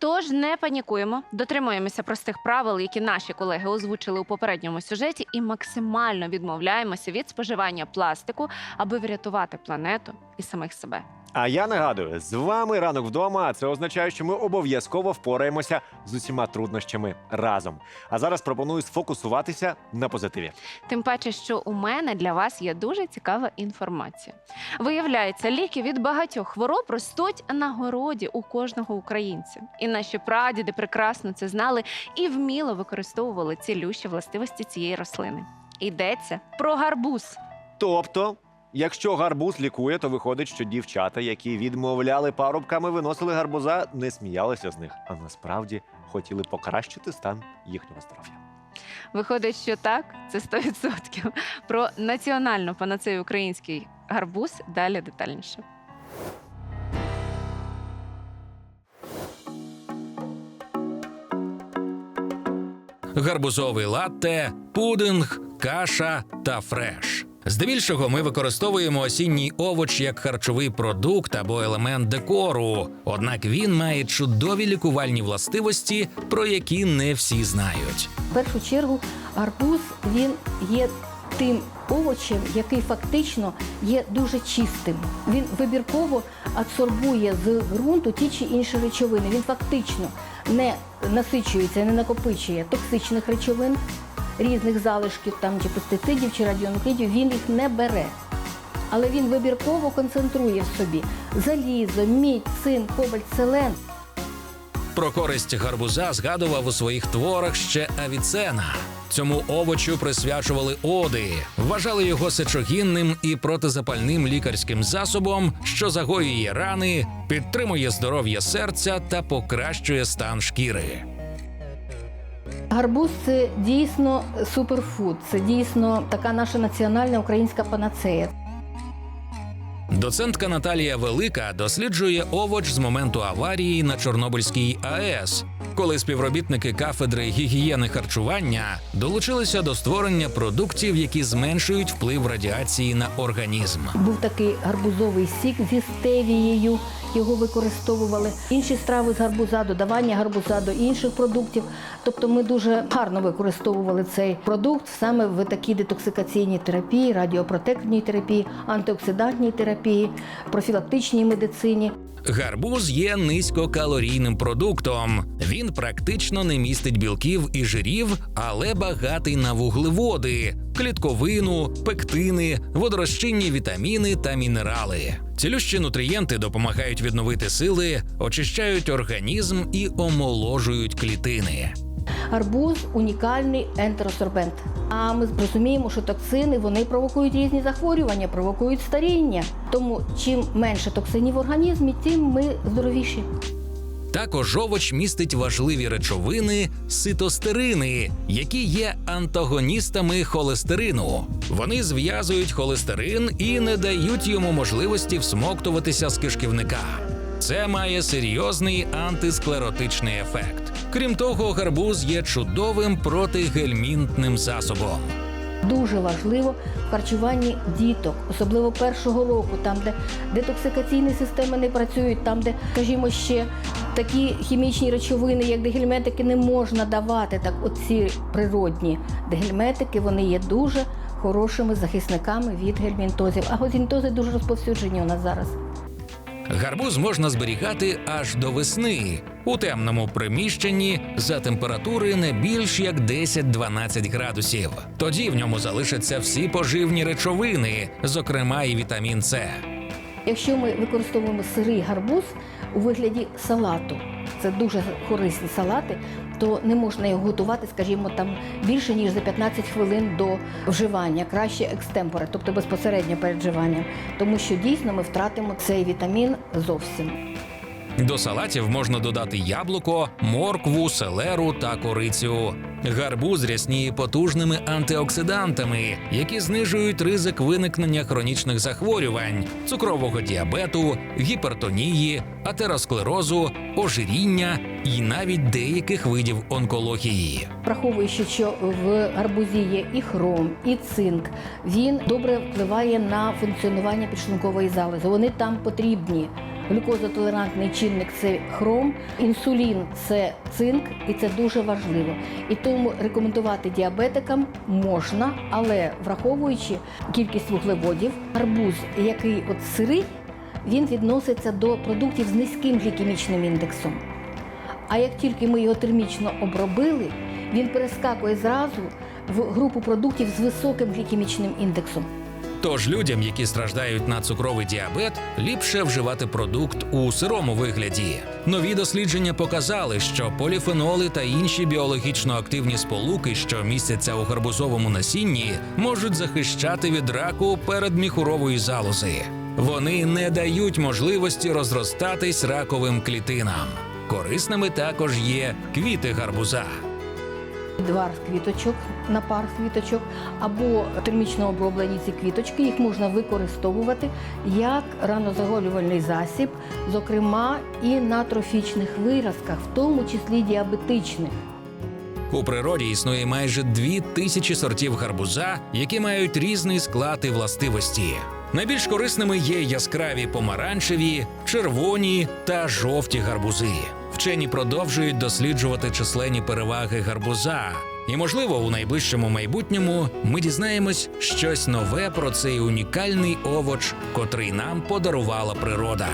Тож не панікуємо, дотримуємося простих правил, які наші колеги озвучили у попередньому сюжеті, і максимально відмовляємося від споживання пластику, аби врятувати планету і самих себе. А я нагадую, з вами ранок вдома. а Це означає, що ми обов'язково впораємося з усіма труднощами разом. А зараз пропоную сфокусуватися на позитиві. Тим паче, що у мене для вас є дуже цікава інформація. Виявляється, ліки від багатьох хвороб ростуть на городі у кожного українця. І наші прадіди прекрасно це знали і вміло використовували цілющі властивості цієї рослини. Йдеться про гарбуз. Тобто, якщо гарбуз лікує, то виходить, що дівчата, які відмовляли парубками, виносили гарбуза, не сміялися з них, а насправді хотіли покращити стан їхнього здоров'я. Виходить, що так, це 100%. Про національну панацею український гарбуз далі детальніше. гарбузовий латте, пудинг, каша та фреш. Здебільшого ми використовуємо осінній овоч як харчовий продукт або елемент декору. Однак він має чудові лікувальні властивості, про які не всі знають. В першу чергу гарбуз він є тим овочем, який фактично є дуже чистим. Він вибірково адсорбує з ґрунту ті чи інші речовини. Він фактично не насичується, не накопичує токсичних речовин, різних залишків там чи пестицидів, чи радіонуклідів. Він їх не бере. Але він вибірково концентрує в собі залізо, мідь, цинк, кобальт, селен. Про користь гарбуза згадував у своїх творах ще Авіцена. Цьому овочу присвячували оди, вважали його сечогінним і протизапальним лікарським засобом, що загоює рани, підтримує здоров'я серця та покращує стан шкіри. Гарбуз це дійсно суперфуд, це дійсно така наша національна українська панацея. Доцентка Наталія Велика досліджує овоч з моменту аварії на Чорнобильській АЕС, коли співробітники кафедри гігієни харчування долучилися до створення продуктів, які зменшують вплив радіації на організм. Був такий гарбузовий сік зі стевією. Його використовували інші страви з гарбуза, додавання гарбуза до інших продуктів. Тобто ми дуже гарно використовували цей продукт саме в такій детоксикаційній терапії, радіопротективній терапії, антиоксидантній терапії, профілактичній медицині. Гарбуз є низькокалорійним продуктом. Він практично не містить білків і жирів, але багатий на вуглеводи, клітковину, пектини, водорозчинні вітаміни та мінерали. Цілющі нутрієнти допомагають відновити сили, очищають організм і омоложують клітини. Гарбуз унікальний ентеросорбент. А ми розуміємо, що токсини вони провокують різні захворювання, провокують старіння. Тому чим менше токсинів в організмі, тим ми здоровіші. Також овоч містить важливі речовини ситостерини, які є антагоністами холестерину. Вони зв'язують холестерин і не дають йому можливості всмоктуватися з кишківника. Це має серйозний антисклеротичний ефект. Крім того, гарбуз є чудовим протигельмінтним засобом. Дуже важливо в харчуванні діток, особливо першого року, там, де детоксикаційні системи не працюють, там, де, скажімо, ще такі хімічні речовини, як дегельметики, не можна давати. Так, оці природні дегельметики, вони є дуже хорошими захисниками від гельмінтозів. А гельмінтози дуже розповсюджені у нас зараз. Гарбуз можна зберігати аж до весни у темному приміщенні за температури не більш як 10-12 градусів. Тоді в ньому залишаться всі поживні речовини, зокрема і вітамін С. Якщо ми використовуємо сирий гарбуз у вигляді салату, це дуже корисні салати, то не можна його готувати, скажімо, там більше ніж за 15 хвилин до вживання, краще екстемпори, тобто безпосередньо перед вживанням, тому що дійсно ми втратимо цей вітамін зовсім. До салатів можна додати яблуко, моркву, селеру та корицю. Гарбуз рясніє потужними антиоксидантами, які знижують ризик виникнення хронічних захворювань, цукрового діабету, гіпертонії, атеросклерозу, ожиріння і навіть деяких видів онкології. Враховуючи, що в гарбузі є і хром, і цинк, він добре впливає на функціонування підшлункової залози. Вони там потрібні. Глюкозотолерантний чинник це хром, інсулін це цинк, і це дуже важливо. І тому рекомендувати діабетикам можна, але враховуючи кількість вуглеводів, арбуз, який от сирий, він відноситься до продуктів з низьким глікемічним індексом. А як тільки ми його термічно обробили, він перескакує зразу в групу продуктів з високим глікемічним індексом. Тож людям, які страждають на цукровий діабет, ліпше вживати продукт у сирому вигляді. Нові дослідження показали, що поліфеноли та інші біологічно активні сполуки, що містяться у гарбузовому насінні, можуть захищати від раку передміхурової залози. Вони не дають можливості розростатись раковим клітинам. Корисними також є квіти гарбуза. Двар квіточок на пар квіточок або термічно оброблені ці квіточки, їх можна використовувати як ранозагоювальний засіб, зокрема і на трофічних виразках, в тому числі діабетичних. У природі існує майже дві тисячі сортів гарбуза, які мають різний склад і властивості. Найбільш корисними є яскраві помаранчеві, червоні та жовті гарбузи. Вчені продовжують досліджувати численні переваги гарбуза. І, можливо, у найближчому майбутньому ми дізнаємось щось нове про цей унікальний овоч, котрий нам подарувала природа.